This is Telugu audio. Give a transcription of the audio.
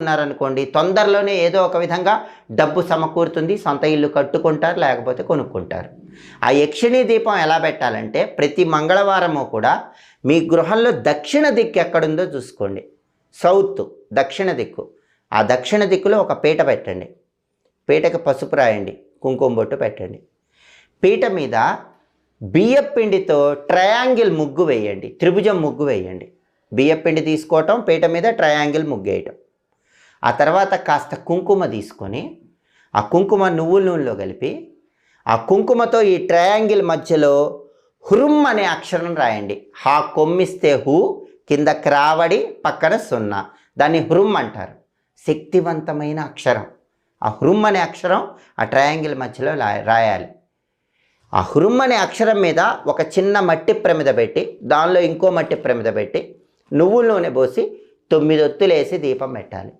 ఉన్నారనుకోండి తొందరలోనే ఏదో ఒక విధంగా డబ్బు సమకూరుతుంది సొంత ఇల్లు కట్టుకుంటారు లేకపోతే కొనుక్కుంటారు. ఆ యక్షిణీ దీపం ఎలా పెట్టాలంటే ప్రతి మంగళవారము కూడా మీ గృహంలో దక్షిణ దిక్కు ఎక్కడుందో చూసుకోండి. సౌత్ దక్షిణ దిక్కు. ఆ దక్షిణ దిక్కులో ఒక పీట పెట్టండి. పీటకి పసుపు రాయండి కుంకుమ బొట్టు పెట్టండి. పీట మీద బియ్యపిండితో ట్రయాంగిల్ ముగ్గు వేయండి త్రిభుజం ముగ్గు వేయండి. బియ్యపిండి తీసుకోవటం పీట మీద ట్రయాంగిల్ ముగ్గు వేయటం ఆ తర్వాత కాస్త కుంకుమ తీసుకొని ఆ కుంకుమ నువ్వుల నూనెలో కలిపి ఆ కుంకుమతో ఈ ట్రయాంగిల్ మధ్యలో హురుమ్ అనే అక్షరం రాయండి. హా కొమ్మిస్తే హూ కింద క్రావడి పక్కన సున్నా. దాన్ని హురుమ్ అంటారు. శక్తివంతమైన అక్షరం. ఆ హురుమ్ అనే అక్షరం ఆ ట్రయాంగిల్ మధ్యలో రాయాలి. ఆ హురుమ్ అనే అక్షరం మీద ఒక చిన్న మట్టి ప్రమిద పెట్టి దానిలో ఇంకో మట్టి ప్రమిద పెట్టి నువ్వుల నూనె పోసి తొమ్మిదొత్తులేసి దీపం పెట్టాలి.